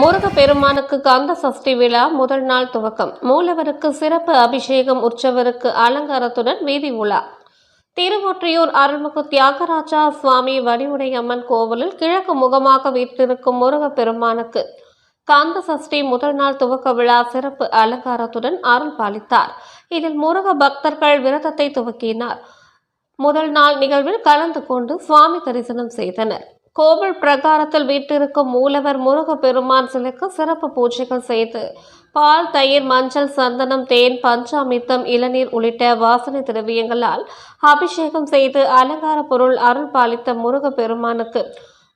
முருகப்பெருமானுக்கு கந்த சஷ்டி விழா முதல் நாள் துவக்கம். மூலவருக்கு சிறப்பு அபிஷேகம் உற்சவருக்கு அலங்காரத்துடன் வீதி உலா. திருவொற்றியூர் அருள்மிகு தியாகராஜா சுவாமி வடிவுடையம்மன் கோவிலில் கிழக்கு முகமாக வீற்றிருக்கும் முருகப்பெருமானுக்கு காந்த சஷ்டி முதல் நாள் துவக்க விழா சிறப்பு அலங்காரத்துடன் அருள் பாலித்தார். இதில் முருக பக்தர்கள் விரதத்தை துவக்கினார். முதல் நாள் நிகழ்வில் கலந்து கொண்டு சுவாமி தரிசனம் செய்தனர். கோவில் பிரகாரத்தில் வீட்டிருக்கும் மூலவர் முருக பெருமான் சிலைக்கு சிறப்பு பூஜைகள் செய்து பால் தயிர் மஞ்சள் சந்தனம் தேன் பஞ்சாமித்தம் இளநீர் உள்ளிட்ட வாசனை திரவியங்களால் அபிஷேகம் செய்து அலங்கார பொருள் அருள் பாலித்த முருக பெருமானுக்கு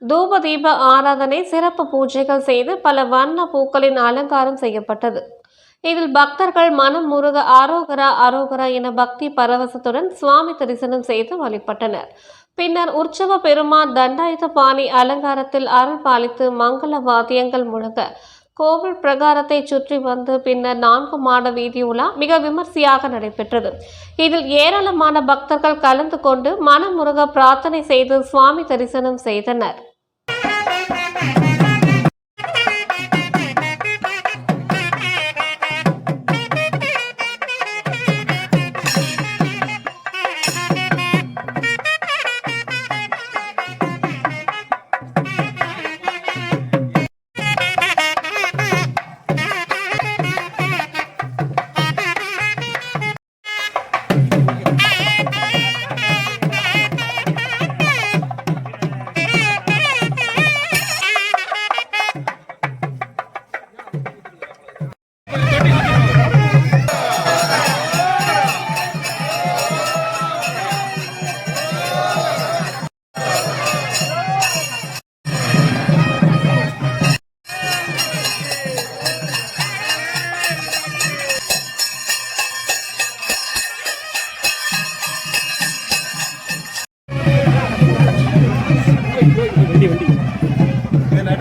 தூப தீப ஆராதனை சிறப்பு பூஜைகள் செய்து பல வண்ண பூக்களின் அலங்காரம் செய்யப்பட்டது. இதில் பக்தர்கள் மனம் முருக ஆரோகரா அரோகரா என பக்தி பரவசத்துடன் சுவாமி தரிசனம் செய்து வழிபட்டனர். பின்னர் உற்சவ பெருமான் தண்டாயுத பாணி அலங்காரத்தில் அருள் பாலித்து மங்கள வாத்தியங்கள் முழங்க கோவில் பிரகாரத்தை சுற்றி வந்து பின்னர் நான்கு மாட வீதி உலா மிக விமர்சையாக நடைபெற்றது. இதில் ஏராளமான பக்தர்கள் கலந்து கொண்டு மனமுருக பிரார்த்தனை செய்து சுவாமி தரிசனம் செய்தனர்.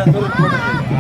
tá todo mundo aqui.